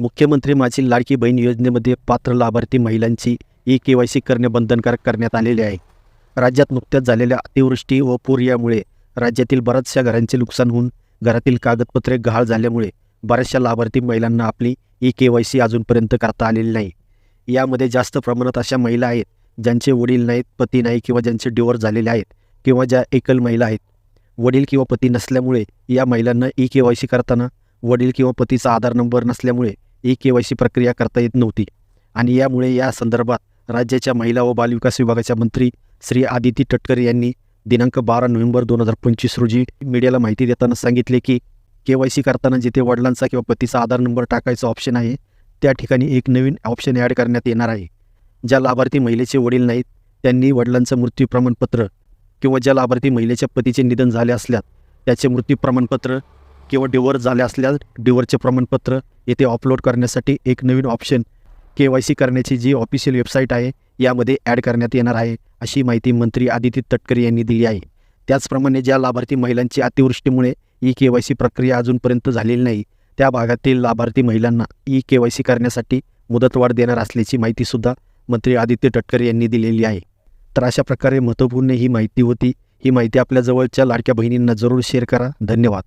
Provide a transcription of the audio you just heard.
मुख्यमंत्री माझी लाडकी बहीण योजनेमध्ये पात्र लाभार्थी महिलांची ई के वाय सी करणे बंधनकारक करण्यात आलेले आहे. राज्यात नुकत्याच झालेल्या अतिवृष्टी व पूर यामुळे राज्यातील बऱ्याचशा घरांचे नुकसान होऊन घरातील कागदपत्रे गहाळ झाल्यामुळे बऱ्याचशा लाभार्थी महिलांना आपली ई के वाय सी अजूनपर्यंत करता आलेली नाही. यामध्ये जास्त प्रमाणात अशा महिला आहेत ज्यांचे वडील नाहीत पती नाही किंवा ज्यांचे डिवोर्स झालेले आहेत किंवा ज्या एकल महिला आहेत. वडील किंवा पती नसल्यामुळे या महिलांना ई के वाय सी करताना वडील किंवा पतीचा आधार नंबर नसल्यामुळे ई के वाय सी प्रक्रिया करता येत नव्हती. आणि यामुळे या संदर्भात राज्याच्या महिला व बालविकास विभागाच्या मंत्री श्री आदिती तटकरे यांनी दिनांक बारा नोव्हेंबर दोन हजार पंचवीस रोजी मीडियाला माहिती देताना सांगितले की के वाय सी करताना जिथे वडिलांचा किंवा पतीचा आधार नंबर टाकायचा ऑप्शन आहे त्या ठिकाणी एक नवीन ऑप्शन ॲड करण्यात येणार आहे. ज्या लाभार्थी महिलेचे वडील नाहीत त्यांनी वडिलांचं मृत्यू प्रमाणपत्र किंवा ज्या लाभार्थी महिलेच्या पतीचे निधन झाले असल्यास त्याचे मृत्यू प्रमाणपत्र किंवा डिवोर्स झाले असल्यास डिवोर्सचे प्रमाणपत्र येथे अपलोड करण्यासाठी एक नवीन ऑप्शन के वाय सी करण्याची जी ऑफिशियल वेबसाईट आहे यामध्ये ॲड करण्यात येणार आहे अशी माहिती मंत्री आदिती तटकरे यांनी दिली आहे. त्याचप्रमाणे ज्या लाभार्थी महिलांची अतिवृष्टीमुळे ई के वाय सी प्रक्रिया अजूनपर्यंत झालेली नाही त्या भागातील लाभार्थी महिलांना ई के वाय सी करण्यासाठी मुदतवाढ देणार असल्याची माहितीसुद्धा मंत्री आदित्य तटकरे यांनी दिलेली आहे. तर अशा प्रकारे महत्त्वपूर्ण ही माहिती होती. ही माहिती आपल्या जवळच्या लाडक्या बहिणींना जरूर शेअर करा. धन्यवाद.